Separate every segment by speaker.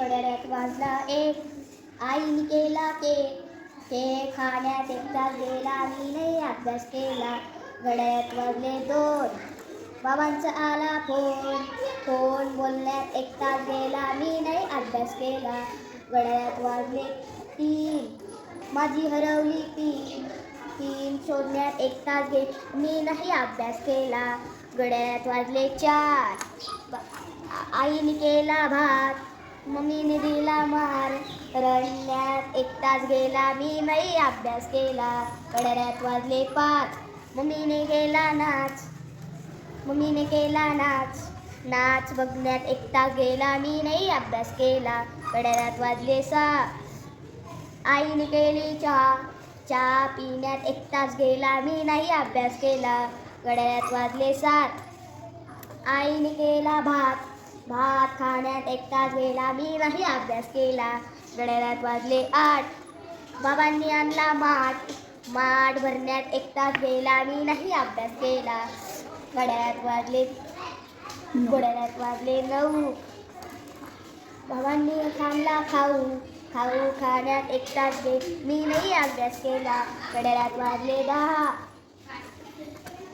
Speaker 1: घड्याळ्यात वाजला एक. आईने केला केक. केक खाण्यात एक तास गेला. मी नाही अभ्यास केला. गड्यात वाजले दोन. बाबांचा आला फोन. फोन बोलण्यात एक तास गेला. मी नाही अभ्यास केला. गड्यात वाजले तीन. माझी हरवली तीन. तीन शोधण्यात एक तास घे मी नाही अभ्यास केला. गड्यात वाजले चार. आईने केला भात. मम्मीने दिला मार. रडण्यात एक तास गेला मी नाही अभ्यास केला. घड्याळ्यात वाजले पाच. मम्मीने केला नाच. मम्मीने केला नाच. नाच बघण्यात एक तास गेला मी नाही अभ्यास केला. घड्याळ्यात वाजले सहा आईने केली चहा. चहा पिण्यात एक तास गेला मी नाही अभ्यास केला. गड्यात वाजले सात. आईने केला भात. भात खाण्यात एक तास गेला. मी नाही अभ्यास केला. घड्याळ्यात वाजले आठ. बाबांनी आणला माठ. माठ भरण्यात एक तास गेला. मी नाही अभ्यास केला. घड्याळ्यात वाजले. घड्याळ्यात वाजले नऊ. बाबांनी थांबला खाऊ. खाऊ खाण्यात एक तास गे मी नाही अभ्यास केला. घड्याळ्यात वाजले दहा.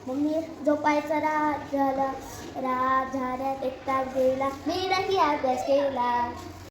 Speaker 1: मग मी झोपायचा राग झाला. रात झाल्यात एक तास गेला. मी नाही अभ्यास केला.